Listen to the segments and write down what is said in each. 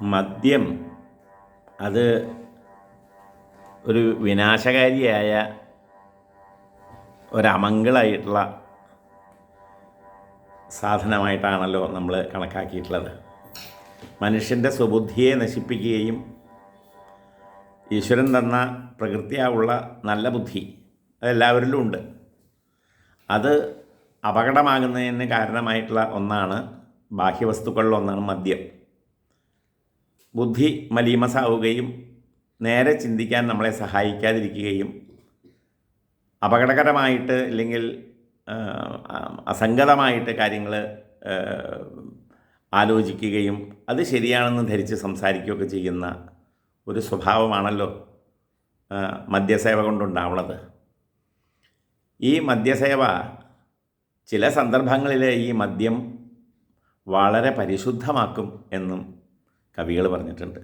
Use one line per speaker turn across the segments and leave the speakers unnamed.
മദ്യം. അത് ഒരു വിനാശകാരിയായ ഒരമംഗളായിട്ടുള്ള സാധനമായിട്ടാണല്ലോ നമ്മൾ കണക്കാക്കിയിട്ടുള്ളത്. മനുഷ്യന്റെ സ്വബുദ്ധിയെ നശിപ്പിക്കുകയും ഈശ്വരൻ തന്ന പ്രകൃതിയാവുള്ള നല്ല ബുദ്ധി അതെല്ലാവരിലും ഉണ്ട്. അത് അപകടമാകുന്നതിന് കാരണമായിട്ടുള്ള ഒന്നാണ് ബാഹ്യവസ്തുക്കളിൽ ഒന്നാണ് മദ്യം. ബുദ്ധി മലീമസാവുകയും നേരെ ചിന്തിക്കാൻ നമ്മളെ സഹായിക്കാതിരിക്കുകയും അപകടകരമായിട്ട് അല്ലെങ്കിൽ അസംഗതമായിട്ട് കാര്യങ്ങൾ ആലോചിക്കുകയും അത് ശരിയാണെന്ന് ധരിച്ച് സംസാരിക്കുകയൊക്കെ ചെയ്യുന്ന ഒരു സ്വഭാവമാണല്ലോ മദ്യസേവ കൊണ്ടുണ്ടാവുന്നത്. ഈ മദ്യസേവ ചില സന്ദർഭങ്ങളിൽ ഈ മദ്യം വളരെ പരിശുദ്ധമാക്കും എന്നും കവികൾ പറഞ്ഞിട്ടുണ്ട്.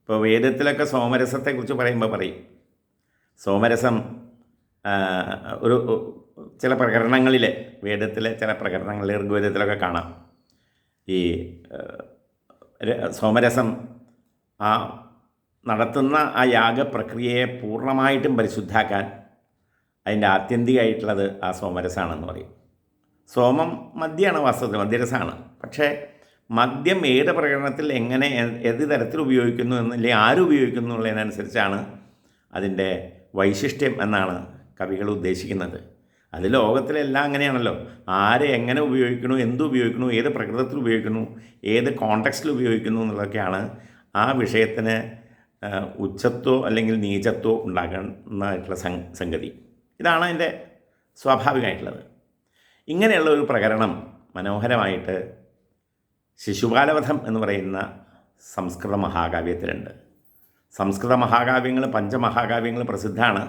ഇപ്പോൾ വേദത്തിലൊക്കെ സോമരസത്തെക്കുറിച്ച് പറയുമ്പോൾ പറയും. സോമരസം ഒരു ചില പ്രകരണങ്ങളിൽ വേദത്തിലെ ചില പ്രകരണങ്ങളിൽ ഋഗ്വേദത്തിലൊക്കെ കാണാം. ഈ സോമരസം ആ നടത്തുന്ന ആ യാഗപ്രക്രിയയെ പൂർണമായിട്ടും പരിശുദ്ധാക്കാൻ അതിന്റെ ആത്യന്തികമായിട്ടുള്ളത് ആ സോമരസമാണെന്ന് പറയും. സോമം മദ്യമാണ് വാസ്തവത്തിൽ മദ്യരസമാണ് പക്ഷേ മദ്യം ഏത് പ്രകടനത്തിൽ എങ്ങനെ ഏത് തരത്തിൽ ഉപയോഗിക്കുന്നു എന്ന് അല്ലെങ്കിൽ ആര് ഉപയോഗിക്കുന്നു എന്നുള്ളതിനനുസരിച്ചാണ് അതിന്റെ വൈശിഷ്ട്യം എന്നാണ് കവികൾ ഉദ്ദേശിക്കുന്നത്. അത് ലോകത്തിലെല്ലാം അങ്ങനെയാണല്ലോ. ആരെ എങ്ങനെ ഉപയോഗിക്കണു എന്ത് ഏത് പ്രകൃതത്തിൽ ഉപയോഗിക്കുന്നു ഏത് കോണ്ടക്സ്റ്റിൽ ഉപയോഗിക്കുന്നു എന്നുള്ളതൊക്കെയാണ് ആ വിഷയത്തിന് ഉച്ചത്തോ അല്ലെങ്കിൽ നീചത്വോ ഉണ്ടാകുന്നതായിട്ടുള്ള സം- സംഗതി. ഇതാണ് അതിന്റെ സ്വാഭാവികമായിട്ടുള്ളത്. ഇങ്ങനെയുള്ള ഒരു പ്രകരണം മനോഹരമായിട്ട് ശിശുപാലവധം എന്ന് പറയുന്ന സംസ്കൃത മഹാകാവ്യത്തിലുണ്ട്. സംസ്കൃത മഹാകാവ്യങ്ങൾ പഞ്ചമഹാകാവ്യങ്ങൾ പ്രസിദ്ധമാണ്.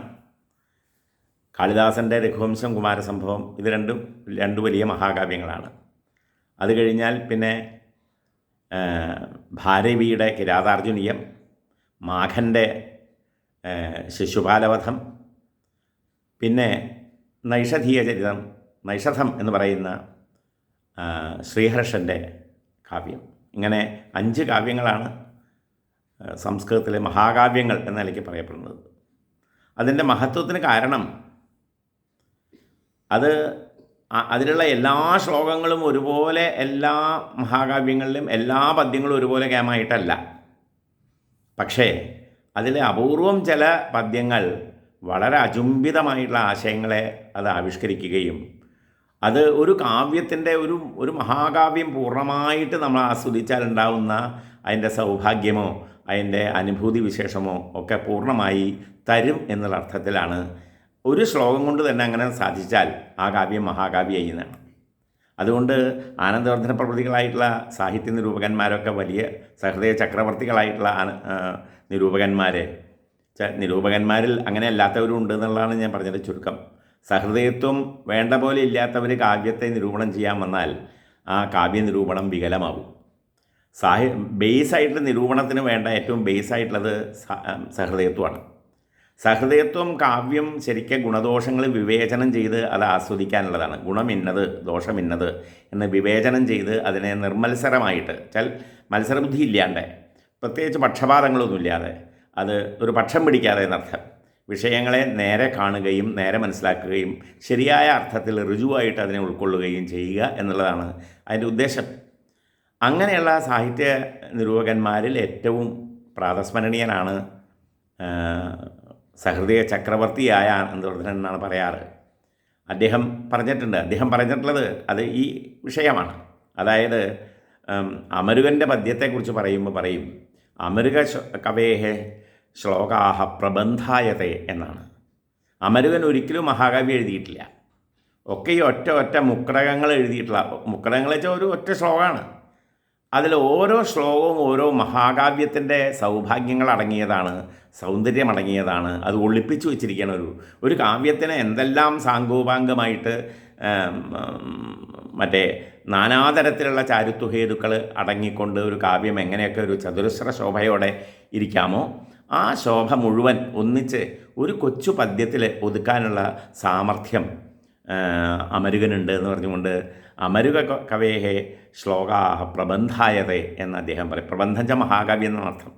കാളിദാസന്റെ രഘുവംശം കുമാരസംഭവം ഇത് രണ്ടും രണ്ട് വലിയ മഹാകാവ്യങ്ങളാണ്. അത് കഴിഞ്ഞാൽ പിന്നെ ഭാരവിയുടെ കിരാതാർജുനീയം മാഘന്റെ ശിശുപാലവധം പിന്നെ നൈഷധീയ ചരിതം നൈഷധം എന്ന് പറയുന്ന ശ്രീഹർഷന്റെ കാവ്യം. ഇങ്ങനെ അഞ്ച് കാവ്യങ്ങളാണ് സംസ്കൃതത്തിലെ മഹാകാവ്യങ്ങൾ എന്ന നിലയ്ക്ക് പറയപ്പെടുന്നത്. അതിന്റെ മഹത്വത്തിന് കാരണം അത് അതിലുള്ള എല്ലാ ശ്ലോകങ്ങളും ഒരുപോലെ എല്ലാ മഹാകാവ്യങ്ങളിലും എല്ലാ പദ്യങ്ങളും ഒരുപോലെ കേമായിട്ടല്ല. പക്ഷേ അതിലെ അപൂർവം ചില പദ്യങ്ങൾ വളരെ അചുംബിതമായിട്ടുള്ള ആശയങ്ങളെ അത് ആവിഷ്കരിക്കുകയും അത് ഒരു കാവ്യത്തിന്റെ ഒരു ഒരു മഹാകാവ്യം പൂർണമായിട്ട് നമ്മൾ ആസ്വദിച്ചാൽ ഉണ്ടാവുന്ന അതിന്റെ സൗഭാഗ്യമോ അതിന്റെ അനുഭൂതി വിശേഷമോ ഒക്കെ പൂർണമായി തരും എന്നുള്ള അർത്ഥത്തിലാണ്. ഒരു ശ്ലോകം കൊണ്ട് തന്നെ അങ്ങനെ സാധിച്ചാൽ ആ കാവ്യം മഹാകാവ്യമായി എന്നാണ് അതുകൊണ്ട് ആനന്ദവർദ്ധന പ്രവൃത്തികളായിട്ടുള്ള സാഹിത്യ നിരൂപകന്മാരൊക്കെ വലിയ സഹൃദയ ചക്രവർത്തികളായിട്ടുള്ള നിരൂപകന്മാരെ നിരൂപകന്മാരിൽ അങ്ങനെ അല്ലാത്തവരും ഉണ്ട് എന്നുള്ളതാണ് ഞാൻ പറഞ്ഞത് ചുരുക്കം. സഹൃദയത്വം വേണ്ട പോലെ ഇല്ലാത്തവർ കാവ്യത്തെ നിരൂപണം ചെയ്യാൻ വന്നാൽ ആ കാവ്യ നിരൂപണം വികലമാവും സാഹി ബേസായിട്ടുള്ള നിരൂപണത്തിന് വേണ്ട ഏറ്റവും ബേസായിട്ടുള്ളത് സഹൃദയത്വമാണ്. സഹൃദയത്വം കാവ്യം ശരിക്കും ഗുണദോഷങ്ങൾ വിവേചനം ചെയ്ത് അത് ആസ്വദിക്കാനുള്ളതാണ്. ഗുണം ഇന്നത് ദോഷം ഇന്നത് എന്ന് വിവേചനം ചെയ്ത് അതിനെ നിർമത്സരമായിട്ട് വെച്ചാൽ മത്സരബുദ്ധി ഇല്ലാണ്ട് പ്രത്യേകിച്ച് പക്ഷപാതങ്ങളൊന്നുമില്ലാതെ അത് ഒരു പക്ഷം പിടിക്കാതെ എന്നർത്ഥം. വിഷയങ്ങളെ നേരെ കാണുകയും നേരെ മനസ്സിലാക്കുകയും ശരിയായ അർത്ഥത്തിൽ ഋജുവായിട്ട് അതിനെ ഉൾക്കൊള്ളുകയും ചെയ്യുക എന്നുള്ളതാണ് അതിന്റെ ഉദ്ദേശം. അങ്ങനെയുള്ള സാഹിത്യ നിരൂപകന്മാരിൽ ഏറ്റവും പ്രാതസ്മരണീയനാണ് സഹൃദയ ചക്രവർത്തിയായ അനന്തവർദ്ധനൻ എന്നാണ് പറയാറ്. അദ്ദേഹം പറഞ്ഞിട്ടുണ്ട് അദ്ദേഹം പറഞ്ഞിട്ടുള്ളത് അത് ഈ വിഷയമാണ്. അതായത് അമരുകന്റെ പദ്യത്തെക്കുറിച്ച് പറയുമ്പോൾ പറയും അമരുക കവേഹ ശ്ലോകാഹ പ്രബന്ധായതെ എന്നാണ്. അമരുകൻ ഒരിക്കലും മഹാകവി എഴുതിയിട്ടില്ല. ഒക്കെ ഈ ഒറ്റ ഒറ്റ മുക്രകങ്ങൾ എഴുതിയിട്ടുള്ള മുക്രകങ്ങൾ വെച്ചാൽ ഒരു ഒറ്റ ശ്ലോകമാണ് അതിൽ ഓരോ ശ്ലോകവും ഓരോ മഹാകാവ്യത്തിന്റെ സൗഭാഗ്യങ്ങൾ അടങ്ങിയതാണ് സൗന്ദര്യം അടങ്ങിയതാണ് അത് ഒളിപ്പിച്ചു വെച്ചിരിക്കുന്ന ഒരു ഒരു കാവ്യത്തിന് എന്തെല്ലാം സാങ്കോപാംഗമായിട്ട് മറ്റേ നാനാതരത്തിലുള്ള ചാരുത്വഹേതുക്കൾ അടങ്ങിക്കൊണ്ട് ഒരു കാവ്യം എങ്ങനെയൊക്കെ ഒരു ചതുരശ്ര ശോഭയോടെ ഇരിക്കാമോ ആ ശോഭ മുഴുവൻ ഒന്നിച്ച് ഒരു കൊച്ചു പദ്യത്തിൽ ഒതുക്കാനുള്ള സാമർഥ്യം അമരുകനുണ്ട് എന്ന് പറഞ്ഞുകൊണ്ട് അമരുക കവേഹേ ശ്ലോകാഹ പ്രബന്ധായതെ എന്ന് അദ്ദേഹം പറയും. പ്രബന്ധം ച എന്നാണ് അർത്ഥം.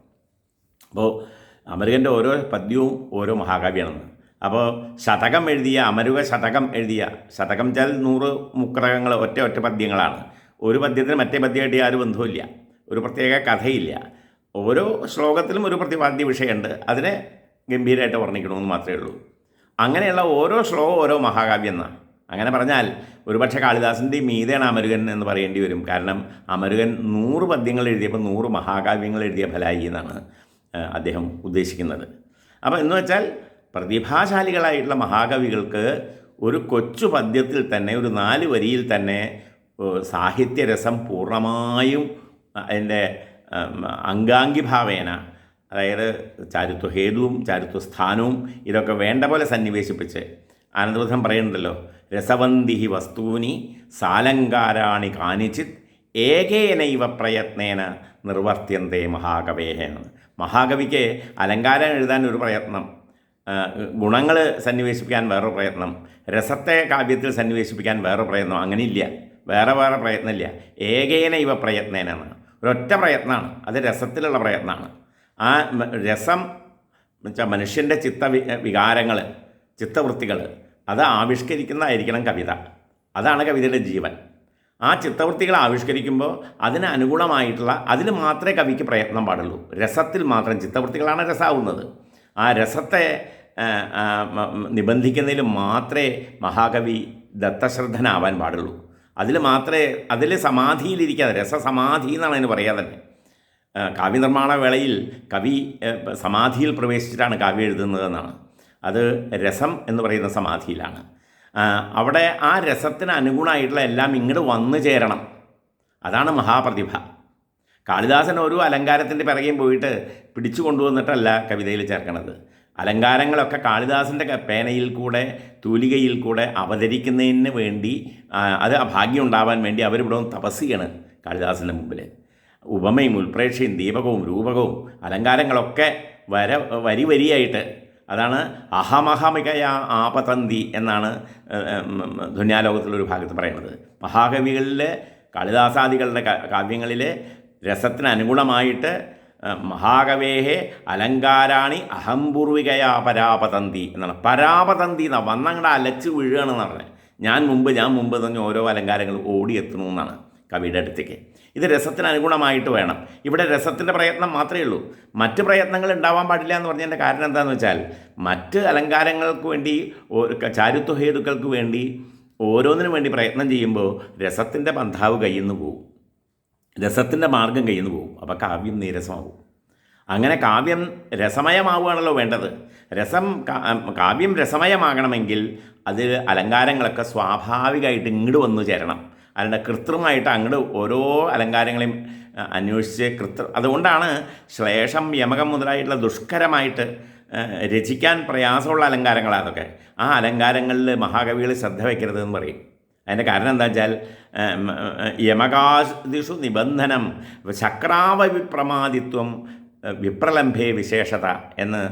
അപ്പോൾ അമരുകന്റെ ഓരോ പദ്യവും ഓരോ മഹാകാവ്യമാണെന്ന് അപ്പോൾ ശതകം എഴുതിയ അമരുക ശതകം എഴുതിയ ശതകം ചാൽ നൂറ് മുക്രകങ്ങൾ ഒറ്റ ഒറ്റ പദ്യങ്ങളാണ്. ഒരു പദ്യത്തിന് മറ്റേ പദ്യമായിട്ട് യാതൊരു ബന്ധവുമില്ല. ഒരു പ്രത്യേക കഥയില്ല. ഓരോ ശ്ലോകത്തിലും ഒരു പ്രതിപാദ്യ വിഷയമുണ്ട്. അതിനെ ഗംഭീരമായിട്ട് വർണിക്കണമെന്ന് മാത്രമേ ഉള്ളൂ. അങ്ങനെയുള്ള ഓരോ ശ്ലോകം ഓരോ മഹാകാവ്യം എന്നാണ് അങ്ങനെ പറഞ്ഞാൽ ഒരുപക്ഷെ കാളിദാസന്റെ മീതയാണ് അമരുകൻ എന്ന് പറയേണ്ടി വരും. കാരണം അമരുകൻ നൂറ് പദ്യങ്ങൾ എഴുതിയപ്പോൾ നൂറ് മഹാകാവ്യങ്ങൾ എഴുതിയ ഫലായി എന്നാണ് അദ്ദേഹം ഉദ്ദേശിക്കുന്നത്. അപ്പോൾ എന്ന് വെച്ചാൽ പ്രതിഭാശാലികളായിട്ടുള്ള മഹാകവികൾക്ക് ഒരു കൊച്ചു പദ്യത്തിൽ തന്നെ ഒരു നാല് വരിയിൽ തന്നെ സാഹിത്യരസം പൂർണമായും അതിന്റെ അംഗാംഗി ഭാവേന അതായത് ചാരുത്വ ഹേതുവും സ്ഥാനവും ഇതൊക്കെ വേണ്ട പോലെ സന്നിവേശിപ്പിച്ച് ആനന്ദബുദ്ധം പറയുന്നുണ്ടല്ലോ. രസവന്തി വസ്തൂനി സാലങ്കാരാണി കാനിച്ചിത് ഏകേനൈവ പ്രയത്നേന നിർവർത്തിയന്തേ മഹാകവേഹേന. മഹാകവിക്ക് അലങ്കാരം എഴുതാൻ ഒരു പ്രയത്നം ഗുണങ്ങൾ സന്നിവേശിപ്പിക്കാൻ വേറെ പ്രയത്നം രസത്തെ കാവ്യത്തിൽ സന്നിവേശിപ്പിക്കാൻ വേറെ പ്രയത്നം അങ്ങനെയില്ല. വേറെ വേറെ പ്രയത്നമില്ല. ഏകേന ഇവ പ്രയത്നേനാണ്. ഒരൊറ്റ പ്രയത്നമാണ് അത് രസത്തിലുള്ള പ്രയത്നമാണ് ആ രസം എന്നുവെച്ചാൽ മനുഷ്യന്റെ ചിത്ത വികാരങ്ങൾ ചിത്തവൃത്തികൾ അത് ആവിഷ്കരിക്കുന്നതായിരിക്കണം കവിത. അതാണ് കവിതയുടെ ജീവൻ. ആ ചിത്തവൃത്തികൾ ആവിഷ്കരിക്കുമ്പോൾ അതിന് അനുകൂലമായിട്ടുള്ള അതിന് മാത്രമേ കവിക്ക് പ്രയത്നം പാടുള്ളൂ. രസത്തിൽ മാത്രം ചിത്തവൃത്തികളാണ് രസാവുന്നത്. ആ രസത്തെ നിബന്ധിക്കുന്നതിൽ മാത്രമേ മഹാകവി ദത്തശ്രദ്ധനാവാൻ പാടുള്ളൂ. അതിൽ മാത്രമേ അതിൽ സമാധിയിലിരിക്കാതെ രസസമാധി എന്നാണ് അതിന് പറയാതെ തന്നെ. കാവ്യനിർമ്മാണ വേളയിൽ കവി സമാധിയിൽ പ്രവേശിച്ചിട്ടാണ് കാവ്യം എഴുതുന്നതെന്നാണ് അത് രസം എന്ന് പറയുന്ന സമാധിയിലാണ്. അവിടെ ആ രസത്തിന് അനുഗുണമായിട്ടുള്ള എല്ലാം ഇങ്ങോട്ട് വന്നു ചേരണം. അതാണ് മഹാപ്രതിഭ. കാളിദാസൻ ഒരു അലങ്കാരത്തിന്റെ പിറകെയും പോയിട്ട് പിടിച്ചു കൊണ്ടുവന്നിട്ടല്ല കവിതയിൽ ചേർക്കണത്. അലങ്കാരങ്ങളൊക്കെ കാളിദാസന്റെ പേനയിൽ കൂടെ തൂലികയിൽ കൂടെ അവതരിക്കുന്നതിന് വേണ്ടി അത് ഭാഗ്യം ഉണ്ടാവാൻ വേണ്ടി അവരിവിടെ തപസ്സിയാണ് കാളിദാസന്റെ മുമ്പിൽ ഉപമയും ഉൽപ്രേക്ഷയും ദീപകവും രൂപകവും അലങ്കാരങ്ങളൊക്കെ വര വരി വരിയായിട്ട് അതാണ് അഹമഹമികയ ആപതന്തി എന്നാണ് ധുന്യാലോകത്തിലൊരു ഭാഗത്ത് പറയുന്നത്. മഹാകവികളിലെ കാളിദാസാദികളുടെ കാവ്യങ്ങളിലെ രസത്തിന് അനുഗുണമായിട്ട് മഹാകവേഹെ അലങ്കാരാണി അഹംപൂർവികയാ പരാപതന്തി എന്നാണ്. പരാപതന്തി എന്നാണ് വന്നങ്ങടെ അലച്ച് വീഴുകയാണെന്ന് പറഞ്ഞത് ഞാൻ മുമ്പ് ഞാൻ മുമ്പ് തന്നെ ഓരോ അലങ്കാരങ്ങൾ ഓടിയെത്തുന്നു എന്നാണ് കവിയുടെ അടുത്തേക്ക്. ഇത് രസത്തിന് അനുഗുണമായിട്ട് വേണം. ഇവിടെ രസത്തിന്റെ പ്രയത്നം മാത്രമേ ഉള്ളൂ. മറ്റ് പ്രയത്നങ്ങൾ ഉണ്ടാവാൻ പാടില്ല എന്ന് പറഞ്ഞതിന്റെ കാരണം എന്താണെന്ന് വെച്ചാൽ മറ്റ് അലങ്കാരങ്ങൾക്ക് വേണ്ടി ചാരുത്വഹേതുക്കൾക്ക് ചാരുത്വ ഹേതുക്കൾക്ക് വേണ്ടി ഓരോന്നിനു വേണ്ടി പ്രയത്നം ചെയ്യുമ്പോൾ രസത്തിന്റെ ബന്ധാവ് കയ്യിൽ നിന്ന് പോകും രസത്തിന്റെ മാർഗം കയ്യിൽ നിന്ന് പോകും. അപ്പോൾ കാവ്യം നീരസമാവും അങ്ങനെ കാവ്യം രസമയമാവുകയാണല്ലോ വേണ്ടത്. രസം കാവ്യം രസമയമാകണമെങ്കിൽ അതിൽ അലങ്കാരങ്ങളൊക്കെ സ്വാഭാവികമായിട്ട് ഇങ്ങോട്ട് വന്നു ചേരണം. അല്ലാണ്ട് കൃത്രിമമായിട്ട് അങ്ങോട്ട് ഓരോ അലങ്കാരങ്ങളെയും അന്വേഷിച്ച് കൃത്രി അതുകൊണ്ടാണ് ശ്ലേഷം യമകം മുതലായിട്ടുള്ള ദുഷ്കരമായിട്ട് രചിക്കാൻ പ്രയാസമുള്ള അലങ്കാരങ്ങളാണ് അതൊക്കെ. ആ അലങ്കാരങ്ങളിൽ മഹാകവികൾ ശ്രദ്ധ വയ്ക്കരുതെന്ന് പറയും. അതിന്റെ കാരണം എന്താ വെച്ചാൽ യമകാദിഷു നിബന്ധനം ചക്രാവവിപ്രമാദിത്വം വിപ്രലംഭേ വിശേഷത എന്ന്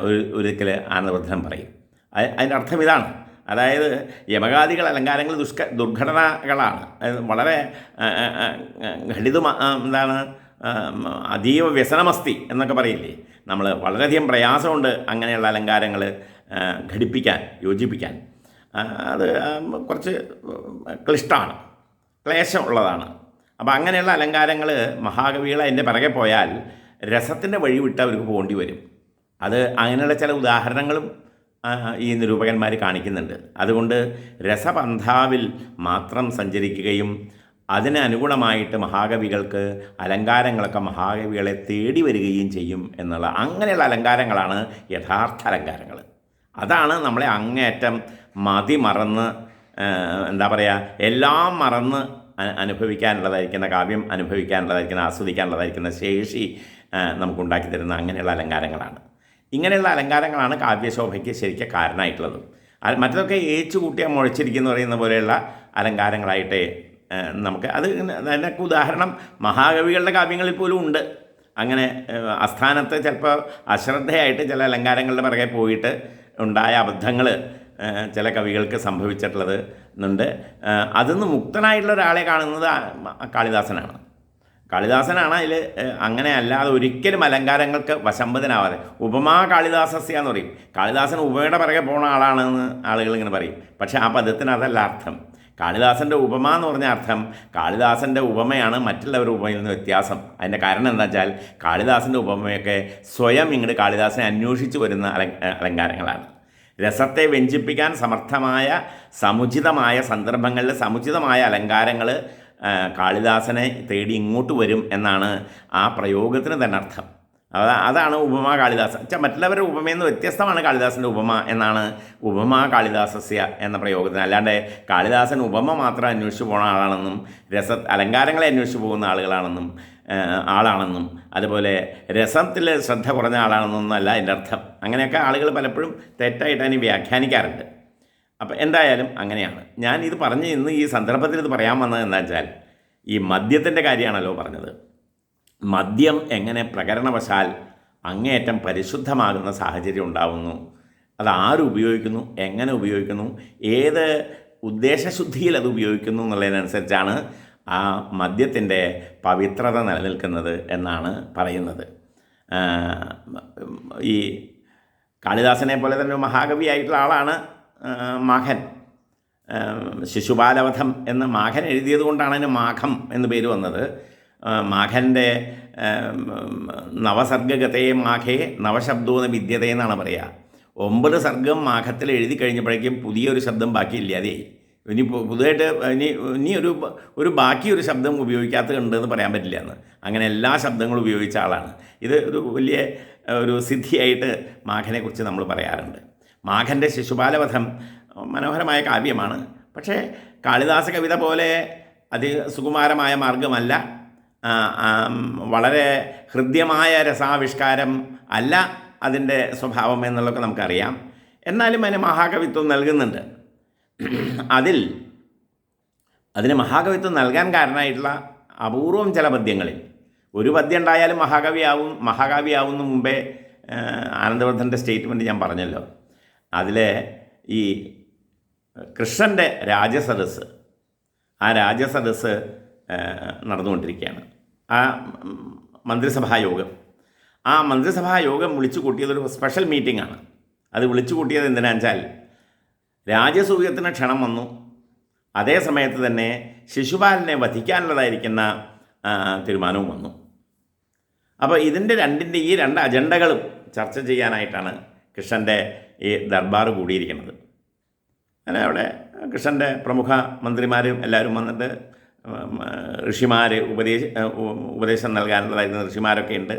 ഒരു ഒരിക്കൽ ആനന്ദവർദ്ധനം പറയും. അതിന്റെ അർത്ഥം ഇതാണ്. അതായത് യമകാദികൾ അലങ്കാരങ്ങൾ ദുഷ്ക ദുർഘടനകളാണ്. വളരെ ആ, ആ, ആ, ഘടിതം ആ, എന്താണ് അതീവ വ്യസനമസ്തി എന്നൊക്കെ പറയില്ലേ? നമ്മൾ വളരെയധികം പ്രയാസമുണ്ട് അങ്ങനെയുള്ള അലങ്കാരങ്ങൾ ഘടിപ്പിക്കാൻ യോജിപ്പിക്കാൻ. അത് കുറച്ച് ക്ലിഷ്ടമാണ്. ക്ലേശമുള്ളതാണ് അപ്പോൾ അങ്ങനെയുള്ള അലങ്കാരങ്ങൾ മഹാകവികൾ അതിന്റെ പിറകെ പോയാൽ രസത്തിന്റെ വഴി വിട്ട് അവർക്ക് പോകേണ്ടി വരും. അത് അങ്ങനെയുള്ള ചില ഉദാഹരണങ്ങളും ഈ നിരൂപകന്മാർ കാണിക്കുന്നുണ്ട്. അതുകൊണ്ട് രസപന്ഥാവിൽ മാത്രം സഞ്ചരിക്കുകയും അതിനനുഗുണമായിട്ട് മഹാകവികൾക്ക് അലങ്കാരങ്ങളൊക്കെ മഹാകവികളെ തേടി വരികയും ചെയ്യും എന്നുള്ള അങ്ങനെയുള്ള അലങ്കാരങ്ങളാണ് യഥാർത്ഥ അലങ്കാരങ്ങൾ അതാണ് നമ്മളെ അങ്ങേയറ്റം മതി മറന്ന് എന്താ പറയുക എല്ലാം മറന്ന് അനുഭവിക്കാനുള്ളതായിരിക്കുന്ന കാവ്യം അനുഭവിക്കാനുള്ളതായിരിക്കുന്ന ആസ്വദിക്കാനുള്ളതായിരിക്കുന്ന ശേഷി നമുക്കുണ്ടാക്കി തരുന്ന അങ്ങനെയുള്ള അലങ്കാരങ്ങളാണ്. ഇങ്ങനെയുള്ള അലങ്കാരങ്ങളാണ് കാവ്യശോഭയ്ക്ക് ശരിക്കും കാരണമായിട്ടുള്ളത്. മറ്റതൊക്കെ ഏച്ചു കൂട്ടിയാൽ മുഴച്ചിരിക്കുന്ന പറയുന്ന പോലെയുള്ള അലങ്കാരങ്ങളായിട്ട് നമുക്ക് അത് അതിനൊക്കെ ഉദാഹരണം മഹാകവികളുടെ കാവ്യങ്ങളിൽ പോലും ഉണ്ട്. അങ്ങനെ അസ്ഥാനത്ത് ചിലപ്പോൾ അശ്രദ്ധയായിട്ട് ചില അലങ്കാരങ്ങളുടെ പിറകെ പോയിട്ട് ഉണ്ടായ അബദ്ധങ്ങൾ ചില കവികൾക്ക് സംഭവിച്ചിട്ടുള്ളത് എന്നുണ്ട് അതിൽ നിന്ന് മുക്തനായിട്ടുള്ള ഒരാളെ കാണുന്നത് കാളിദാസനാണ്. കാളിദാസനാണ് അതിൽ അങ്ങനെ അല്ലാതെ ഒരിക്കലും അലങ്കാരങ്ങൾക്ക് വശംബദനാവാതെ ഉപമാ കാളിദാസസ്യ എന്ന് പറയും. കാളിദാസൻ ഉപമയുടെ പിറകെ പോണ ആളാണെന്ന് ആളുകൾ ഇങ്ങനെ പറയും. പക്ഷേ ആ പദത്തിന് അതല്ല അർത്ഥം. കാളിദാസന്റെ ഉപമ എന്ന് പറഞ്ഞ അർത്ഥം കാളിദാസന്റെ ഉപമയാണ് മറ്റുള്ളവരുടെ ഉപമയിൽ നിന്ന് വ്യത്യാസം. അതിന്റെ കാരണം എന്താ വെച്ചാൽ കാളിദാസന്റെ ഉപമയൊക്കെ സ്വയം ഇങ്ങോട്ട് കാളിദാസനെ അന്വേഷിച്ച് വരുന്ന അല അലങ്കാരങ്ങളാണ്. രസത്തെ വ്യഞ്ചിപ്പിക്കാൻ സമർത്ഥമായ സമുചിതമായ സന്ദർഭങ്ങളിൽ സമുചിതമായ അലങ്കാരങ്ങൾ കാളിദാസനെ തേടി ഇങ്ങോട്ട് വരും എന്നാണ് ആ പ്രയോഗത്തിന് തന്നെ അർത്ഥം. അതാ അതാണ് ഉപമ കാളിദാസൻ. വെച്ചാൽ മറ്റുള്ളവരുടെ ഉപമയെന്ന് വ്യത്യസ്തമാണ് കാളിദാസന്റെ ഉപമ എന്നാണ് ഉപമ കാളിദാസസ്യ എന്ന പ്രയോഗത്തിന്. അല്ലാണ്ട് കാളിദാസൻ ഉപമ മാത്രം അന്വേഷിച്ച് പോകുന്ന ആളാണെന്നും രസ അലങ്കാരങ്ങളെ അന്വേഷിച്ച് പോകുന്ന ആളുകളാണെന്നും ആളാണെന്നും അതുപോലെ രസത്തിൽ ശ്രദ്ധ കുറഞ്ഞ ആളാണെന്നൊന്നും അല്ല അതിന്റെ അർത്ഥം. അങ്ങനെയൊക്കെ ആളുകൾ പലപ്പോഴും തെറ്റായിട്ട് അതിനെ വ്യാഖ്യാനിക്കാറുണ്ട്. അപ്പോൾ എന്തായാലും അങ്ങനെയാണ്. ഞാൻ ഇത് പറഞ്ഞ് ഇന്ന് ഈ സന്ദർഭത്തിൽ ഇത് പറയാൻ വന്നത് എന്താ വെച്ചാൽ ഈ മദ്യത്തിന്റെ കാര്യമാണല്ലോ പറഞ്ഞത്. മദ്യം എങ്ങനെ പ്രകരണവശാൽ അങ്ങേയറ്റം പരിശുദ്ധമാകുന്ന സാഹചര്യം ഉണ്ടാവുന്നു? അത് ആര് ഉപയോഗിക്കുന്നു? എങ്ങനെ ഉപയോഗിക്കുന്നു? ഏത് ഉദ്ദേശശുദ്ധിയിൽ അത് ഉപയോഗിക്കുന്നു എന്നുള്ളതിനനുസരിച്ചാണ് ആ മദ്യത്തിന്റെ പവിത്രത നിലനിൽക്കുന്നത് എന്നാണ് പറയുന്നത്. ഈ കാളിദാസനെ പോലെ തന്നെ മഹാകവിയായിട്ടുള്ള ആളാണ് മാഘൻ. ശിശുപാലവധം എന്ന് മാഘൻ എഴുതിയത് കൊണ്ടാണ് അതിന് മാഘം എന്ന് പേര് വന്നത്. മാഘന്റെ നവസർഗതയെ മാഘേ നവശബ്ദവും വിദ്യതയെന്നാണ് പറയുക. ഒമ്പത് സർഗം മാഘത്തിൽ എഴുതി കഴിഞ്ഞപ്പോഴേക്കും പുതിയൊരു ശബ്ദം ബാക്കി ഇല്ലാതെയായി ഇനി പുതുതായിട്ട് ഇനി ഇനി ഒരു ഒരു ബാക്കി ഒരു ശബ്ദം ഉപയോഗിക്കാത്തതുണ്ടെന്ന് പറയാൻ പറ്റില്ല എന്ന് അങ്ങനെ എല്ലാ ശബ്ദങ്ങളും ഉപയോഗിച്ച ആളാണ്. ഇത് ഒരു വലിയ ഒരു സിദ്ധിയായിട്ട് മാഘനെക്കുറിച്ച് നമ്മൾ പറയാറുണ്ട്. മാഘന്റെ ശിശുപാലവധം മനോഹരമായ കാവ്യമാണ്. പക്ഷേ കാളിദാസ കവിത പോലെ അതി സുകുമാരമായ മാർഗമല്ല വളരെ ഹൃദ്യമായ രസാവിഷ്കാരം അല്ല അതിന്റെ സ്വഭാവം എന്നുള്ളതൊക്കെ നമുക്കറിയാം. എന്നാലും അതിന് മഹാകവിത്വം നൽകുന്നുണ്ട്. അതിൽ അതിന് മഹാകവിത്വം നൽകാൻ കാരണമായിട്ടുള്ള അപൂർവം ചില പദ്യങ്ങളിൽ. ഒരു പദ്യം ഉണ്ടായാലും മഹാകവിയാവും മഹാകാവ്യാവുന്ന മുമ്പേ ആനന്ദവർദ്ധന്റെ സ്റ്റേറ്റ്മെന്റ് ഞാൻ പറഞ്ഞല്ലോ. അതിലെ ഈ കൃഷ്ണന്റെ രാജസദസ് ആ രാജസദസ് നടന്നുകൊണ്ടിരിക്കുകയാണ്. ആ മന്ത്രിസഭായോഗം. മന്ത്രിസഭാ യോഗം ആ മന്ത്രിസഭായോഗം വിളിച്ചു കൂട്ടിയതൊരു സ്പെഷ്യൽ മീറ്റിംഗ് ആണ് അത് വിളിച്ചു കൂട്ടിയത് എന്തിനാണെന്ന് വെച്ചാൽ രാജസൂയത്തിന് ക്ഷണം വന്നു. അതേ സമയത്ത് തന്നെ ശിശുപാലനെ വധിക്കാനുള്ളതായിരിക്കുന്ന തീരുമാനവും വന്നു. അപ്പോൾ ഇതിന്റെ രണ്ടിന്റെ ഈ രണ്ട് അജണ്ടകളും ചർച്ച ചെയ്യാനായിട്ടാണ് കൃഷ്ണന്റെ ഈ ദർബാർ കൂടിയിരിക്കുന്നത്. അങ്ങനെ അവിടെ കൃഷ്ണന്റെ പ്രമുഖ മന്ത്രിമാരും എല്ലാവരും വന്നിട്ട് ഋഷിമാർ ഉപദേശ ഉപദേശം നൽകാനുള്ളതായിരുന്ന ഋഷിമാരൊക്കെ ഉണ്ട്.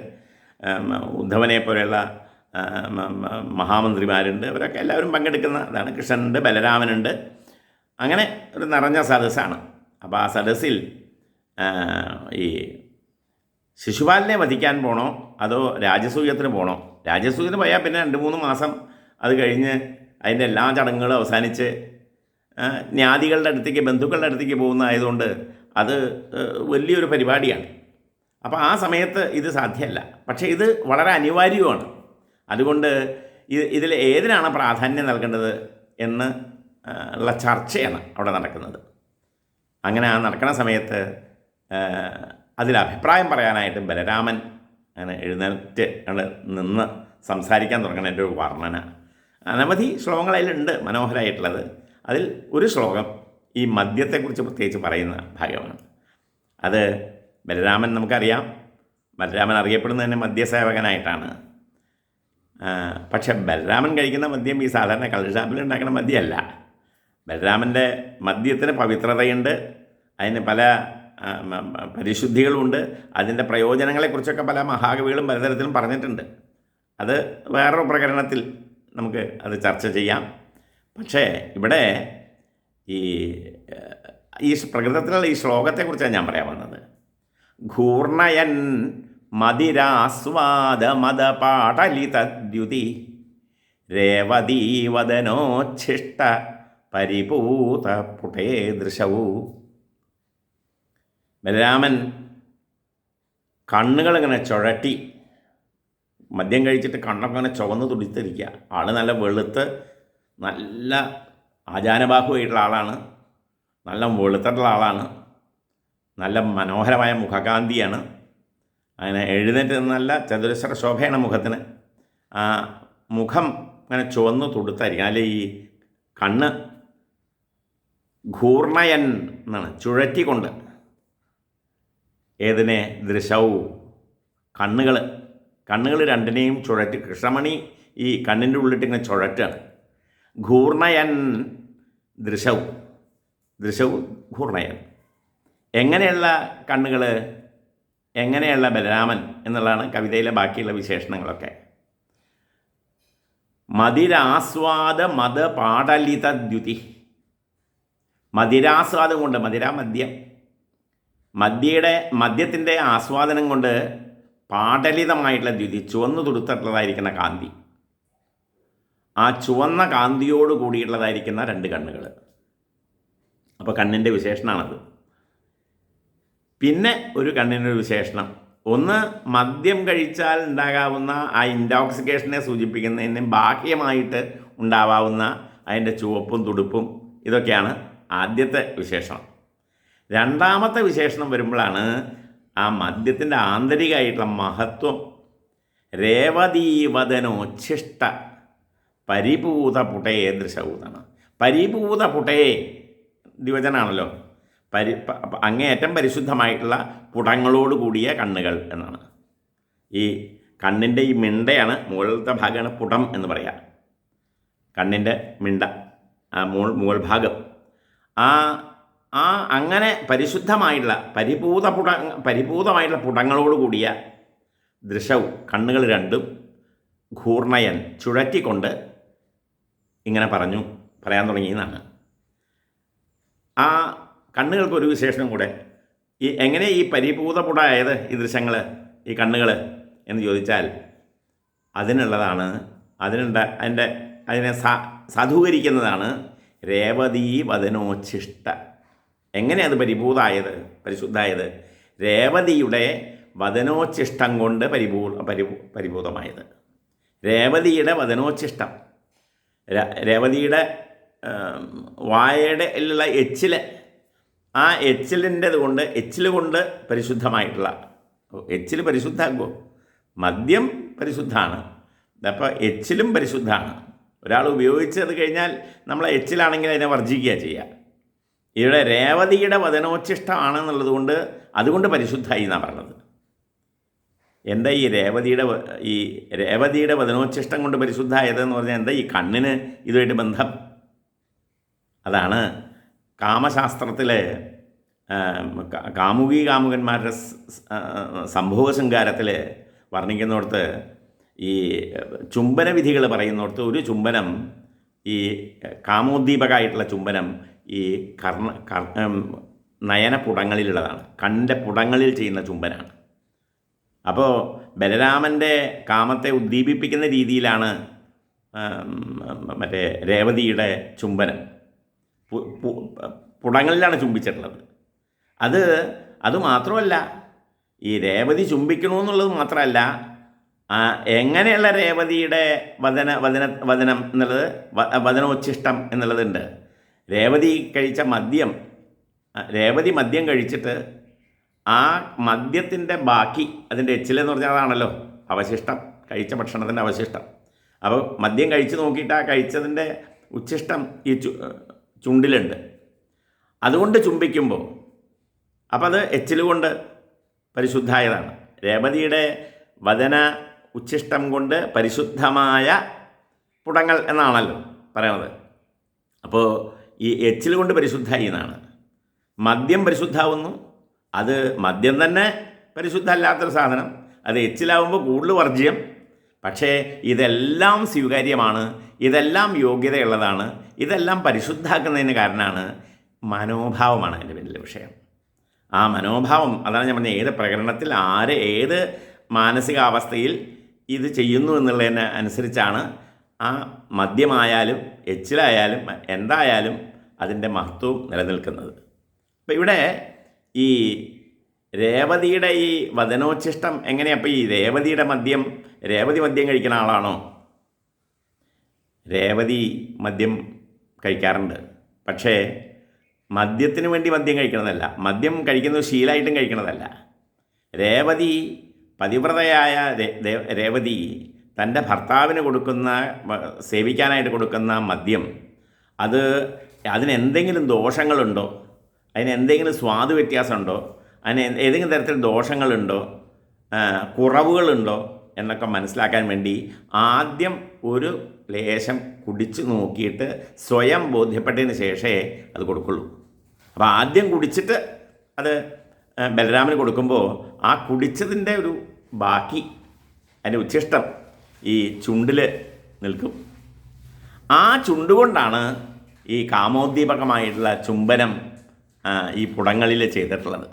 ഉദ്ധവനെ പോലെയുള്ള മഹാമന്ത്രിമാരുണ്ട്. അവരൊക്കെ എല്ലാവരും പങ്കെടുക്കുന്ന അതാണ് കൃഷ്ണനുണ്ട് ബലരാമനുണ്ട്. അങ്ങനെ ഒരു നിറഞ്ഞ സദസ്സാണ്. അപ്പോൾ ആ സദസ്സിൽ ഈ ശിശുപാലിനെ വധിക്കാൻ പോണോ? അതോ രാജസൂയത്തിന് പോണോ? രാജസൂയത്തിന് പോയാൽ പിന്നെ രണ്ട് മൂന്ന് മാസം അത് കഴിഞ്ഞ് അതിന്റെ എല്ലാ ചടങ്ങുകളും അവസാനിച്ച് ജ്ഞാതികളുടെ അടുത്തേക്ക് ബന്ധുക്കളുടെ അടുത്തേക്ക് പോകുന്നതായതുകൊണ്ട് അത് വലിയൊരു പരിപാടിയാണ്. അപ്പോൾ ആ സമയത്ത് ഇത് സാധ്യമല്ല. പക്ഷേ ഇത് വളരെ അനിവാര്യവുമാണ്. അതുകൊണ്ട് ഇത് ഇതിൽ ഏതിനാണ് പ്രാധാന്യം നൽകേണ്ടത് എന്ന് ഉള്ള ചർച്ചയാണ് അവിടെ നടക്കുന്നത്. അങ്ങനെ ആ നടക്കുന്ന സമയത്ത് അതിൽ അഭിപ്രായം പറയാനായിട്ട് ബലരാമൻ അങ്ങനെ എഴുന്നേറ്റ് നിന്ന് സംസാരിക്കാൻ തുടങ്ങണ എന്റെ ഒരു വർണന. അനവധി ശ്ലോകങ്ങൾ അതിലുണ്ട് മനോഹരമായിട്ടുള്ളത് അതിൽ ഒരു ശ്ലോകം ഈ മദ്യത്തെക്കുറിച്ച് പ്രത്യേകിച്ച് പറയുന്ന ഭാഗമാണ്. അത് ബലരാമൻ നമുക്കറിയാം. ബലരാമൻ അറിയപ്പെടുന്നത് തന്നെ മദ്യസേവകനായിട്ടാണ്. പക്ഷെ ബലരാമൻ കഴിക്കുന്ന മദ്യം ഈ സാധാരണ കള്ളുഷാപ്പിൽ ഉണ്ടാക്കുന്ന മദ്യമല്ല. ബലരാമന്റെ മദ്യത്തിന് പവിത്രതയുണ്ട് അതിന് പല പരിശുദ്ധികളുമുണ്ട് അതിന്റെ പ്രയോജനങ്ങളെക്കുറിച്ചൊക്കെ പല മഹാകവികളും പലതരത്തിലും പറഞ്ഞിട്ടുണ്ട്. അത് വേറൊരു പ്രകരണത്തിൽ നമുക്ക് അത് ചർച്ച ചെയ്യാം. പക്ഷേ ഇവിടെ ഈ ഈ പ്രകൃതത്തിലുള്ള ഈ ശ്ലോകത്തെക്കുറിച്ചാണ് ഞാൻ പറയാൻ വന്നത്. ഘൂർണയൻ മതിരാസ്വാദ മദപാടലിതദ്യുതി രേവതീവദനോച്ഛിഷ്ട പരിപൂത പുടേ ദൃശവു ബലരാമൻ കണ്ണുകളിങ്ങനെ ചുഴട്ടി മദ്യം കഴിച്ചിട്ട് കണ്ണൊക്കെ ഇങ്ങനെ ചുവന്ന് തുടിത്തിരിക്കുക ആൾ നല്ല വെളുത്ത് നല്ല ആചാരബാഹുവായിട്ടുള്ള ആളാണ്. നല്ല വെളുത്തിട്ടുള്ള ആളാണ്. നല്ല മനോഹരമായ മുഖകാന്തിയാണ്. അങ്ങനെ എഴുന്നേറ്റ് നിന്നല്ല ചതുരശ്ര ശോഭയാണ് മുഖത്തിന്. ആ മുഖം അങ്ങനെ ചുവന്ന് തുടുത്തായിരിക്കും. അല്ലെ ഈ കണ്ണ് ഘൂർണയൻ എന്നാണ് ചുഴറ്റിക്കൊണ്ട് ഏതിനെ? ദൃശവും കണ്ണുകൾ കണ്ണുകൾ രണ്ടിനെയും ചുഴറ്റി കൃഷ്ണമണി ഈ കണ്ണിന്റെ ഉള്ളിട്ട് ഇങ്ങനെ ചുഴറ്റാണ്. ഘൂർണയൻ ദൃശവും ദൃശവും ഘൂർണയൻ. എങ്ങനെയുള്ള കണ്ണുകൾ എങ്ങനെയുള്ള ബലരാമൻ എന്നുള്ളതാണ് കവിതയിലെ ബാക്കിയുള്ള വിശേഷണങ്ങളൊക്കെ. മതിരാസ്വാദ മത പാടലിത ദ്യുതി മതിരാസ്വാദം കൊണ്ട് മതിര മദ്യം മദ്യയുടെ മദ്യത്തിന്റെ ആസ്വാദനം കൊണ്ട് പാടലിതമായിട്ടുള്ള ദ്യുതി ചുവന്നു തുടുത്തിട്ടുള്ളതായിരിക്കുന്ന കാന്തി. ആ ചുവന്ന കാന്തിയോട് കൂടിയുള്ളതായിരിക്കുന്ന രണ്ട് കണ്ണുകൾ അപ്പോൾ കണ്ണിന്റെ വിശേഷണമാണത് പിന്നെ ഒരു കണ്ണിനൊരു വിശേഷണം. ഒന്ന് മദ്യം കഴിച്ചാൽ ഉണ്ടാകാവുന്ന ആ ഇൻടോക്സിക്കേഷനെ സൂചിപ്പിക്കുന്നതിന് ബാഹ്യമായിട്ട് ഉണ്ടാവാവുന്ന അതിന്റെ ചുവപ്പും തുടുപ്പും ഇതൊക്കെയാണ് ആദ്യത്തെ വിശേഷണം. രണ്ടാമത്തെ വിശേഷണം വരുമ്പോഴാണ് ആ മദ്യത്തിന്റെ ആന്തരികമായിട്ടുള്ള മഹത്വം. രേവതീവദനോച്ഛിഷ്ട പരിഭൂത പുടയെ ദൃശഭൂതാണ് പരിഭൂത പുടയെ ദിവചനാണല്ലോ പരി അങ്ങേയറ്റം പരിശുദ്ധമായിട്ടുള്ള പുടങ്ങളോട് കൂടിയ കണ്ണുകൾ എന്നാണ്. ഈ കണ്ണിന്റെ ഈ മിണ്ടയാണ് മുകളിലത്തെ ഭാഗമാണ് പുടം എന്ന് പറയുക കണ്ണിന്റെ മിണ്ട ആ മുകൾ മുകൾ ഭാഗം. ആ ആ അങ്ങനെ പരിശുദ്ധമായിട്ടുള്ള പരിപൂത പുട പരിപൂതമായിട്ടുള്ള പുടങ്ങളോട് കൂടിയ ദൃശവും കണ്ണുകൾ രണ്ടും ഘൂർണയൻ ചുഴറ്റിക്കൊണ്ട് ഇങ്ങനെ പറഞ്ഞു പറയാൻ തുടങ്ങിയെന്നാണ് ആ കണ്ണുകൾക്ക് ഒരു വിശേഷണം കൂടെ. ഈ എങ്ങനെ ഈ പരിപൂതപുടായത് ഈ ദൃശ്യങ്ങൾ ഈ കണ്ണുകൾ എന്ന് ചോദിച്ചാൽ അതിനുള്ളതാണ് അതിനുണ്ട അതിന്റെ അതിനെ സാധൂകരിക്കുന്നതാണ് രേവതീ വദനോച്ഛിഷ്ട. എങ്ങനെ അത് പരിപൂതായത് പരിശുദ്ധായത്? രേവതിയുടെ വദനോച്ഛിഷ്ടം കൊണ്ട് പരിപൂ പരിഭൂതമായത്. രേവതിയുടെ വദനോച്ഛിഷ്ടം. രേവതിയുടെ വായയുടെ ഉള്ള എച്ചിൽ ആ എച്ചിലിന്റെത് കൊണ്ട് എച്ചിൽ കൊണ്ട് പരിശുദ്ധമായിട്ടുള്ള. എച്ചിൽ പരിശുദ്ധാകുമോ മദ്യം പരിശുദ്ധമാണ് അപ്പോൾ എച്ചിലും പരിശുദ്ധമാണ് ഒരാൾ ഉപയോഗിച്ചത് കഴിഞ്ഞാൽ നമ്മൾ എച്ചിലാണെങ്കിൽ അതിനെ വർജിക്കുക ചെയ്യുക ഇവിടെ രേവതിയുടെ വചനോച്ഛിഷ്ടമാണെന്നുള്ളത് കൊണ്ട് അതുകൊണ്ട് പരിശുദ്ധമായി എന്നാണ് പറഞ്ഞത്. എന്താ ഈ രേവതിയുടെ ഈ രേവതിയുടെ വചനോച്ഛിഷ്ടം കൊണ്ട് പരിശുദ്ധമായതെന്ന് പറഞ്ഞാൽ എന്താ ഈ കണ്ണിന് ഇതുമായിട്ട് ബന്ധം? അതാണ് കാമശാസ്ത്രത്തിലെ കാമുകി കാമുകന്മാരുടെ സംഭവശൃംഗാരത്തിൽ വർണിക്കുന്നിടത്ത് ഈ ചുംബന വിധികൾ പറയുന്നിടത്ത് ഒരു ചുംബനം ഈ കാമോദ്ദീപകമായിട്ടുള്ള ചുംബനം ഈ കർണ കർ നയനപുടങ്ങളിലുള്ളതാണ്. കണ്ട പുടങ്ങളിൽ ചെയ്യുന്ന ചുംബനാണ്. അപ്പോൾ ബലരാമന്റെ കാമത്തെ ഉദ്ദീപിപ്പിക്കുന്ന രീതിയിലാണ് മറ്റേ രേവതിയുടെ ചുംബനം. പുടങ്ങളിലാണ് ചുംബിച്ചിട്ടുള്ളത്. അത് അത് മാത്രമല്ല ഈ രേവതി ചുംബിക്കണമെന്നുള്ളത് മാത്രമല്ല എങ്ങനെയുള്ള രേവതിയുടെ വചന വചന വചനം എന്നുള്ളത് വചനോച്ചിഷ്ടം എന്നുള്ളതുണ്ട്. രേവതി കഴിച്ച മദ്യം രേവതി മദ്യം കഴിച്ചിട്ട് ആ മദ്യത്തിന്റെ ബാക്കി അതിന്റെ എച്ചിലെന്ന് പറഞ്ഞാൽ അതാണല്ലോ അവശിഷ്ടം കഴിച്ച ഭക്ഷണത്തിന്റെ അവശിഷ്ടം. അപ്പോൾ മദ്യം കഴിച്ച് നോക്കിയിട്ട് ആ കഴിച്ചതിന്റെ ഉച്ഛിഷ്ടം ഈ ചുണ്ടിലുണ്ട്. അതുകൊണ്ട് ചുംബിക്കുമ്പോൾ അപ്പോൾ അത് എച്ചിലുകൊണ്ട് പരിശുദ്ധായതാണ്. രേവതിയുടെ വചന ഉച്ഛിഷ്ടം കൊണ്ട് പരിശുദ്ധമായ പുടങ്ങൾ എന്നാണല്ലോ പറയണത്. അപ്പോൾ ഈ എച്ചിൽ കൊണ്ട് പരിശുദ്ധായി എന്നാണ്. മദ്യം പരിശുദ്ധാവുന്നു. അത് മദ്യം തന്നെ പരിശുദ്ധമല്ലാത്തൊരു സാധനം. അത് എച്ചിലാവുമ്പോൾ കൂടുതൽ വർജ്യം. പക്ഷേ ഇതെല്ലാം സ്വീകാര്യമാണ്. ഇതെല്ലാം യോഗ്യതയുള്ളതാണ് ഇതെല്ലാം പരിശുദ്ധാക്കുന്നതിന് കാരണമാണ് മനോഭാവമാണ് അതിന്റെ പിന്നിലെ വിഷയം. ആ മനോഭാവം അതാണ് ഞാൻ പറഞ്ഞത് ഏത് പ്രകടനത്തിൽ ആര് ഏത് മാനസികാവസ്ഥയിൽ ഇത് ചെയ്യുന്നു എന്നുള്ളതിന് അനുസരിച്ചാണ് ആ മദ്യമായാലും എച്ചിലായാലും എന്തായാലും അതിന്റെ മഹത്വവും നിലനിൽക്കുന്നത്. അപ്പം ഇവിടെ ഈ രേവതിയുടെ ഈ വചനോച്ചിഷ്ടം എങ്ങനെയാണ് അപ്പോൾ ഈ രേവതിയുടെ മദ്യം രേവതി മദ്യം കഴിക്കുന്ന ആളാണോ? രേവതി മദ്യം കഴിക്കാറുണ്ട്. പക്ഷേ മദ്യത്തിന് വേണ്ടി മദ്യം കഴിക്കണതല്ല. മദ്യം കഴിക്കുന്നത് ശീലമായിട്ടും കഴിക്കണതല്ല. രേവതി പതിവ്രതയായ രേവതി തന്റെ ഭർത്താവിന് കൊടുക്കുന്ന സേവിക്കാനായിട്ട് കൊടുക്കുന്ന മദ്യം അത് അതിനെന്തെങ്കിലും ദോഷങ്ങളുണ്ടോ? അതിനെന്തെങ്കിലും സ്വാദ് വ്യത്യാസമുണ്ടോ? അതിന് ഏതെങ്കിലും തരത്തിൽ ദോഷങ്ങളുണ്ടോ? കുറവുകളുണ്ടോ? എന്നൊക്കെ മനസ്സിലാക്കാൻ വേണ്ടി ആദ്യം ഒരു ലേശം കുടിച്ച് നോക്കിയിട്ട് സ്വയം ബോധ്യപ്പെട്ടതിന് ശേഷമേ അത് കൊടുക്കുള്ളൂ. അപ്പോൾ ആദ്യം കുടിച്ചിട്ട് അത് ബലരാമന് കൊടുക്കുമ്പോൾ ആ കുടിച്ചതിന്റെ ഒരു ബാക്കി അതിന്റെ ഉച്ഛിഷ്ടം ഈ ചുണ്ടിൽ നിൽക്കും. ആ ചുണ്ടുകൊണ്ടാണ് ഈ കാമോദ്ദീപകമായിട്ടുള്ള ചുംബനം ഈ പുടങ്ങളിൽ ചെയ്തിട്ടുള്ളത്.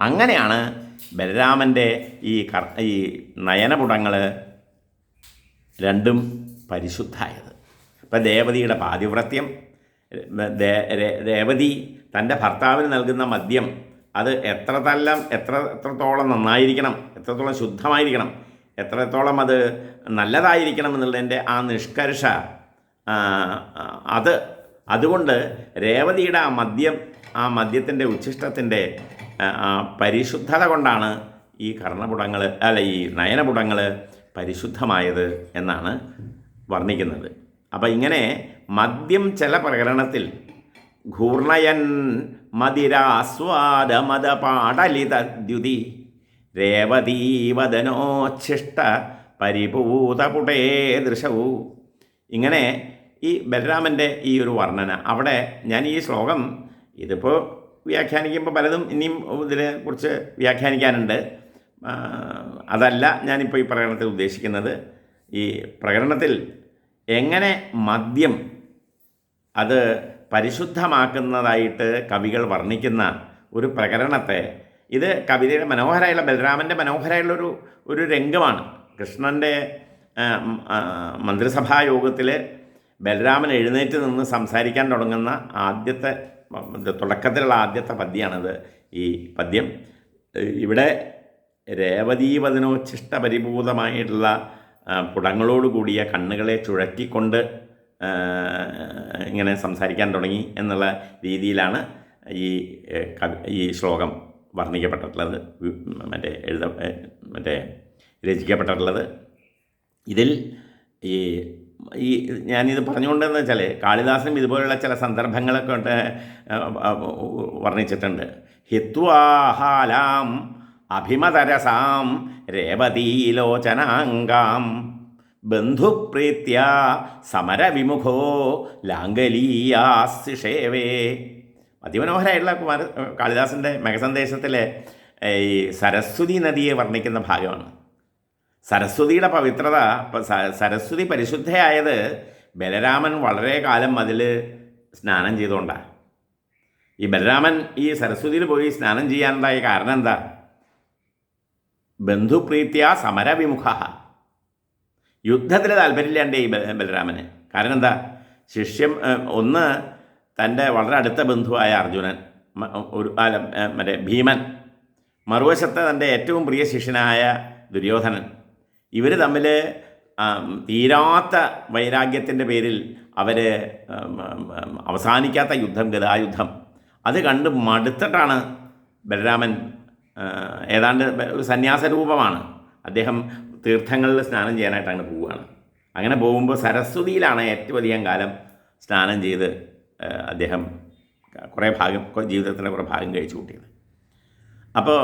അങ്ങനെയാണ് ബലരാമന്റെ ഈ കർ ഈ നയനപുടങ്ങൾ രണ്ടും പരിശുദ്ധായത്. ഇപ്പം ദേവതിയുടെ പാതിവ്രത്യം രേവതി തന്റെ ഭർത്താവിന് നൽകുന്ന മദ്യം അത് എത്ര തല്ലം എത്ര എത്രത്തോളം നന്നായിരിക്കണം എത്രത്തോളം ശുദ്ധമായിരിക്കണം എത്രത്തോളം അത് നല്ലതായിരിക്കണം എന്നുള്ളതിന്റെ ആ നിഷ്കർഷ അത് അതുകൊണ്ട് രേവതിയുടെ ആ മദ്യം ആ മദ്യത്തിന്റെ ഉച്ഛിഷ്ടത്തിന്റെ പരിശുദ്ധത കൊണ്ടാണ് ഈ കർണപുടങ്ങൾ അല്ല ഈ നയനപുടങ്ങൾ പരിശുദ്ധമായത് എന്നാണ് വർണിക്കുന്നത്. അപ്പം ഇങ്ങനെ മദ്യം ചില പ്രകരണത്തിൽ ഘൂർണയൻ മതിരാസ്വാദമതപാടലിതദ്യുതി രേവതീവദനോച്ഛിഷ്ട പരിഭൂതപുടേ ദൃശവു. ഇങ്ങനെ ഈ ബലരാമന്റെ ഈ ഒരു വർണന. അവിടെ ഞാൻ ഈ ശ്ലോകം ഇതിപ്പോൾ വ്യാഖ്യാനിക്കുമ്പോൾ പലതും ഇനിയും ഇതിനെ കുറിച്ച് വ്യാഖ്യാനിക്കാനുണ്ട്. അതല്ല ഞാനിപ്പോൾ ഈ പ്രകടനത്തിൽ ഉദ്ദേശിക്കുന്നത്. ഈ പ്രകടനത്തിൽ എങ്ങനെ മദ്യം അത് പരിശുദ്ധമാക്കുന്നതായിട്ട് കവികൾ വർണിക്കുന്ന ഒരു പ്രകരണത്തെ ഇത് കവിതയുടെ മനോഹരമായുള്ള ബലരാമന്റെ മനോഹരമായുള്ള ഒരു രംഗമാണ്. കൃഷ്ണന്റെ മന്ത്രിസഭാ യോഗത്തിൽ ബലരാമൻ എഴുന്നേറ്റ് നിന്ന് സംസാരിക്കാൻ തുടങ്ങുന്ന ആദ്യത്തെ തുടക്കത്തിലുള്ള ആദ്യത്തെ പദ്യമാണിത് ഈ പദ്യം. ഇവിടെ രേവതീവദനോച്ഛിഷ്ട പരിഭൂതമായിട്ടുള്ള ആ, പുടങ്ങളോടുകൂടിയ കണ്ണുകളെ ചുഴറ്റിക്കൊണ്ട് ഇങ്ങനെ സംസാരിക്കാൻ തുടങ്ങി എന്നുള്ള രീതിയിലാണ് ഈ ഈ ശ്ലോകം വർണിക്കപ്പെട്ടിട്ടുള്ളത് മറ്റേ എഴുത മറ്റേ രചിക്കപ്പെട്ടിട്ടുള്ളത്. ഇതിൽ ഈ ഈ ഞാനിത് പറഞ്ഞുകൊണ്ടെന്ന് വെച്ചാൽ കാളിദാസനും ഇതുപോലുള്ള ചില സന്ദർഭങ്ങളൊക്കെ വർണിച്ചിട്ടുണ്ട്. ഹിത്വാഹാലാം അഭിമതരസാം രേവതീലോചനാംഗാം. ബന്ധുപ്രീത്യ സമരവിമുഖോ ലാംഗലീയാസിഷേവേ. അതിമനോഹരമായിട്ടുള്ള കുമാര കാളിദാസന്റെ മെഘസന്ദേശത്തിലെ ഈ സരസ്വതി നദിയെ വർണിക്കുന്ന ഭാഗമാണ്. സരസ്വതിയുടെ പവിത്രത സരസ്വതി പരിശുദ്ധയായത് ബലരാമൻ വളരെ കാലം അതിൽ സ്നാനം ചെയ്തുകൊണ്ടാണ്. ഈ ബലരാമൻ ഈ സരസ്വതിയിൽ പോയി സ്നാനം ചെയ്യാനുണ്ടായ കാരണം എന്താ? ബന്ധുപ്രീത്യ സമരവിമുഖ. യുദ്ധത്തിൽ താല്പര്യമില്ലാണ്ട് ഈ ബല- ബലരാമന്. കാരണം എന്താ? ശിഷ്യം ഒന്ന് തന്റെ വളരെ അടുത്ത ബന്ധുവായ അർജുനൻ ഒരു മറ്റേ ഭീമൻ മറുവശത്ത് തന്റെ ഏറ്റവും പ്രിയ ശിഷ്യനായ ദുര്യോധനൻ. ഇവർ തമ്മിൽ തീരാത്ത വൈരാഗ്യത്തിന്റെ പേരിൽ അവർ അവസാനിക്കാത്ത യുദ്ധം ഗതായുദ്ധം. അത് കണ്ട് മടുത്തിട്ടാണ് ബലരാമൻ ഏതാണ്ട് ഒരു സന്യാസ രൂപമാണ് അദ്ദേഹം തീർത്ഥങ്ങളിൽ സ്നാനം ചെയ്യാനായിട്ട് അങ്ങനെ പോവുകയാണ്. അങ്ങനെ പോകുമ്പോൾ സരസ്വതിയിലാണ് ഏറ്റവും അധികം കാലം സ്നാനം ചെയ്ത് അദ്ദേഹം കുറേ ഭാഗം ജീവിതത്തിന്റെ കുറേ ഭാഗം കഴിച്ചു കൂട്ടിയത്. അപ്പോൾ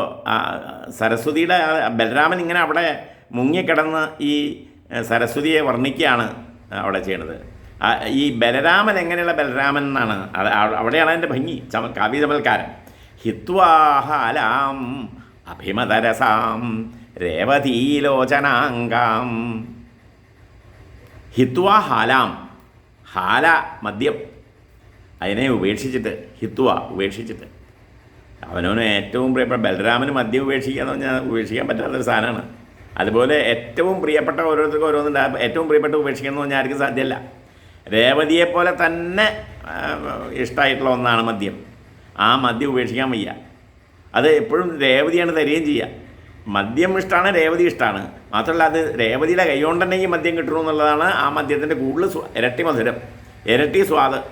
സരസ്വതിയുടെ ബലരാമൻ ഇങ്ങനെ അവിടെ മുങ്ങിക്കിടന്ന് ഈ സരസ്വതിയെ വർണിക്കുകയാണ് അവിടെ ചെയ്യണത്. ഈ ബലരാമൻ എങ്ങനെയുള്ള ബലരാമൻ എന്നാണ് അവിടെയാണ് അതിന്റെ ഭംഗി ചമ കാവ്യചമൽക്കാരൻ ഹിത്വാഹാലാം അഭിമതരസാം രേവതീലോചനാംഗാം. ഹിത്വ ഹാലാം ഹാല മദ്യം. അതിനെ ഉപേക്ഷിച്ചിട്ട് ഹിത്വ ഉപേക്ഷിച്ചിട്ട്. അവനവന് ഏറ്റവും പ്രിയപ്പെട്ട ബലരാമന് മദ്യം ഉപേക്ഷിക്കുക എന്ന് പറഞ്ഞാൽ ഉപേക്ഷിക്കാൻ പറ്റാത്തൊരു സാധനമാണ്. അതുപോലെ ഏറ്റവും പ്രിയപ്പെട്ട ഓരോരുത്തർക്കും ഓരോന്നുണ്ട് ഏറ്റവും പ്രിയപ്പെട്ട ഉപേക്ഷിക്കുക എന്ന് പറഞ്ഞാൽ ആർക്കും സാധ്യമല്ല. രേവതിയെപ്പോലെ തന്നെ ഇഷ്ടമായിട്ടുള്ള ഒന്നാണ് മദ്യം. ആ മദ്യം ഉപേക്ഷിക്കാൻ വയ്യ. അത് എപ്പോഴും രേവതിയാണ് തരികയും ചെയ്യുക മദ്യം ഇഷ്ടമാണ് രേവതി ഇഷ്ടമാണ് മാത്രമല്ല അത് രേവതിയുടെ കൈകൊണ്ട് തന്നെ മദ്യം കിട്ടണം എന്നുള്ളതാണ് ആ മദ്യത്തിന്റെ കൂടുതൽ ഇരട്ടി മധുരം. ഇരട്ടി സ്വാദ്.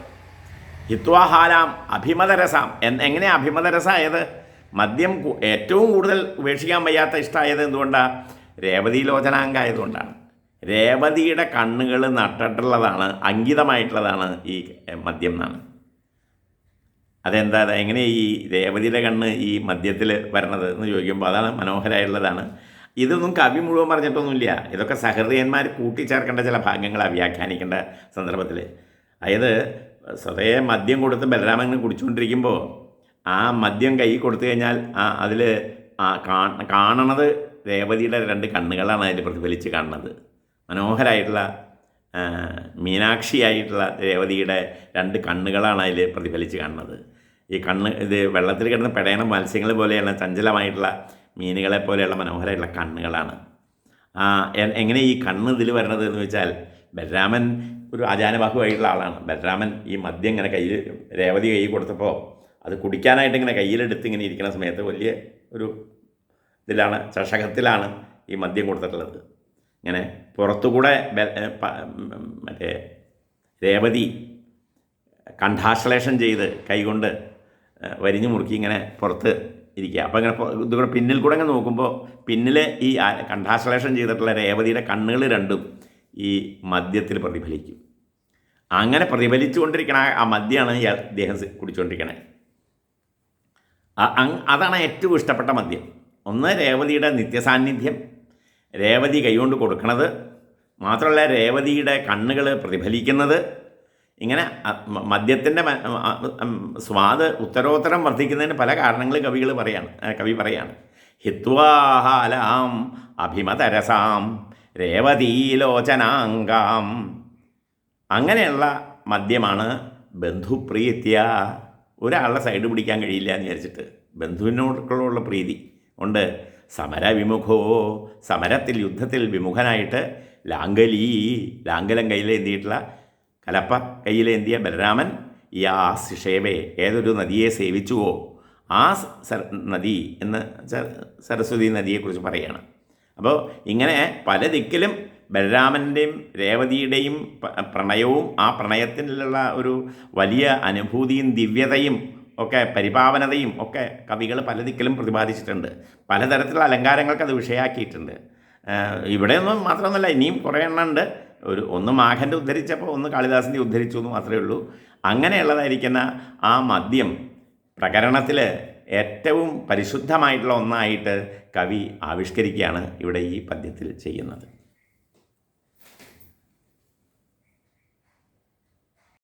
ഹിത്വാഹാലാം അഭിമതരസാം. എങ്ങനെയാണ് അഭിമതരസായത്? മദ്യം ഏറ്റവും കൂടുതൽ ഉപേക്ഷിക്കാൻ വയ്യാത്ത ഇഷ്ടമായത് എന്തുകൊണ്ടാണ് രേവതി ലോചനാങ്കായതുകൊണ്ടാണ് രേവതിയുടെ കണ്ണുകൾ നട്ടിട്ടുള്ളതാണ് അങ്കിതമായിട്ടുള്ളതാണ് ഈ മദ്യം എന്നാണ്. അതെന്താ? അതാ എങ്ങനെ ഈ രേവതിയുടെ കണ്ണ് ഈ മദ്യത്തിൽ വരണത് എന്ന് ചോദിക്കുമ്പോൾ അതാണ് മനോഹരമായിട്ടുള്ളതാണ് ഇതൊന്നും കവി മുഴുവൻ പറഞ്ഞിട്ടൊന്നുമില്ല. ഇതൊക്കെ സഹൃദയന്മാർ കൂട്ടിച്ചേർക്കേണ്ട ചില ഭാഗങ്ങളാണ് വ്യാഖ്യാനിക്കേണ്ട സന്ദർഭത്തിൽ. അതായത് സ്വതയെ മദ്യം കൊടുത്ത് ബലരാമങ്ങനെ കുടിച്ചുകൊണ്ടിരിക്കുമ്പോൾ ആ മദ്യം കൈ കൊടുത്തു കഴിഞ്ഞാൽ ആ അതിൽ കാണണത് രേവതിയുടെ രണ്ട് കണ്ണുകളാണ് അതിൽ പ്രതിഫലിച്ച് കാണുന്നത്. മനോഹരമായിട്ടുള്ള മീനാക്ഷിയായിട്ടുള്ള രേവതിയുടെ രണ്ട് കണ്ണുകളാണ് അതിൽ പ്രതിഫലിച്ച് കാണുന്നത്. ഈ കണ്ണ് ഇത് വെള്ളത്തിൽ കിടന്ന് പെടയണ മത്സ്യങ്ങൾ പോലെയുള്ള ചഞ്ചലമായിട്ടുള്ള മീനുകളെ പോലെയുള്ള മനോഹരമായിട്ടുള്ള കണ്ണുകളാണ്. എങ്ങനെ ഈ കണ്ണ് ഇതിൽ വരണത് എന്ന് വെച്ചാൽ ബലരാമൻ ഒരു ആചാരബാഹുവായിട്ടുള്ള ആളാണ്. ബലരാമൻ ഈ മദ്യം ഇങ്ങനെ കയ്യിൽ രേവതി കൈ കൊടുത്തപ്പോൾ അത് കുടിക്കാനായിട്ട് ഇങ്ങനെ കയ്യിലെടുത്ത് ഇങ്ങനെ ഇരിക്കുന്ന സമയത്ത് വലിയ ഒരു ഇതിലാണ് ചഷകത്തിലാണ് ഈ മദ്യം കൊടുത്തിട്ടുള്ളത്. ഇങ്ങനെ പുറത്തുകൂടെ മറ്റേ രേവതി കണ്ഠാശ്ലേഷം ചെയ്ത് കൈകൊണ്ട് വരിഞ്ഞു മുറുക്കി ഇങ്ങനെ പുറത്ത് ഇരിക്കുക. അപ്പോൾ ഇങ്ങനെ ഇതുകൂടെ പിന്നിൽ കൂടെ ഇങ്ങനെ നോക്കുമ്പോൾ പിന്നിൽ ഈ കണ്ഠാശ്ലേഷൻ കണ്ഠാശ്ലേഷം ചെയ്തിട്ടുള്ള രേവതിയുടെ കണ്ണുകൾ രണ്ടും ഈ മദ്യത്തിൽ പ്രതിഫലിക്കും. അങ്ങനെ പ്രതിഫലിച്ചുകൊണ്ടിരിക്കണ ആ മദ്യമാണ് ഈ അദ്ദേഹം കുടിച്ചുകൊണ്ടിരിക്കണേ അതാണ് ഏറ്റവും ഇഷ്ടപ്പെട്ട മദ്യം. ഒന്ന് രേവതിയുടെ നിത്യസാന്നിധ്യം രേവതി കൈകൊണ്ട് കൊടുക്കണത്. മാത്രമല്ല രേവതിയുടെ കണ്ണുകൾ പ്രതിഫലിക്കുന്നത്. ഇങ്ങനെ മദ്യത്തിന്റെ സ്വാദ് ഉത്തരോത്തരം വർദ്ധിക്കുന്നതിന് പല കാരണങ്ങൾ കവികൾ പറയാണ് കവി പറയാണ്. ഹിത്വാഹാലാം അഭിമതരസാം രേവതീലോചനാങ്കാം അങ്ങനെയുള്ള മദ്യമാണ് ബന്ധുപ്രീത്യ. ഒരാളുടെ സൈഡ് പിടിക്കാൻ കഴിയില്ല എന്ന് വിചാരിച്ചിട്ട് ബന്ധുവിനോടുള്ള പ്രീതി കൊണ്ട് സമരവിമുഖോ? സമരത്തിൽ യുദ്ധത്തിൽ വിമുഖനായിട്ട് ലാംഗലി ലാംഗലം കയ്യിലേന്തിയിട്ടുള്ള കലപ്പ കയ്യിലേന്തിയ ബലരാമൻ യാ സിഷേവേ ഏതൊരു നദിയെ സേവിച്ചുവോ? ആ നദി എന്ന് സരസ്വതി നദിയെക്കുറിച്ച് പറയുകയാണ് അപ്പോൾ ഇങ്ങനെ പല ദിക്കിലും ബലരാമന്റെയും രേവതിയുടെയും പ്രണയവും ആ പ്രണയത്തിലുള്ള ഒരു വലിയ അനുഭൂതിയും ദിവ്യതയും ഒക്കെ പരിപാവനതയും ഒക്കെ കവികൾ പലതിക്കലും പ്രതിപാദിച്ചിട്ടുണ്ട്. പലതരത്തിലുള്ള അലങ്കാരങ്ങൾക്ക് അത് വിഷയാക്കിയിട്ടുണ്ട്. ഇവിടെയൊന്നും മാത്രമൊന്നുമല്ല ഇനിയും കുറേ എണ്ണം ഉണ്ട്. ഒരു ഒന്ന് മാഘന്റെ ഉദ്ധരിച്ചപ്പോൾ ഒന്ന് കാളിദാസന്റെ ഉദ്ധരിച്ചു എന്ന് മാത്രമേ ഉള്ളൂ. അങ്ങനെയുള്ളതായിരിക്കുന്ന ആ മദ്യം പ്രകരണത്തിൽ ഏറ്റവും പരിശുദ്ധമായിട്ടുള്ള ഒന്നായിട്ട് കവി ആവിഷ്കരിക്കുകയാണ് ഇവിടെ ഈ പദ്യത്തിൽ ചെയ്യുന്നത്.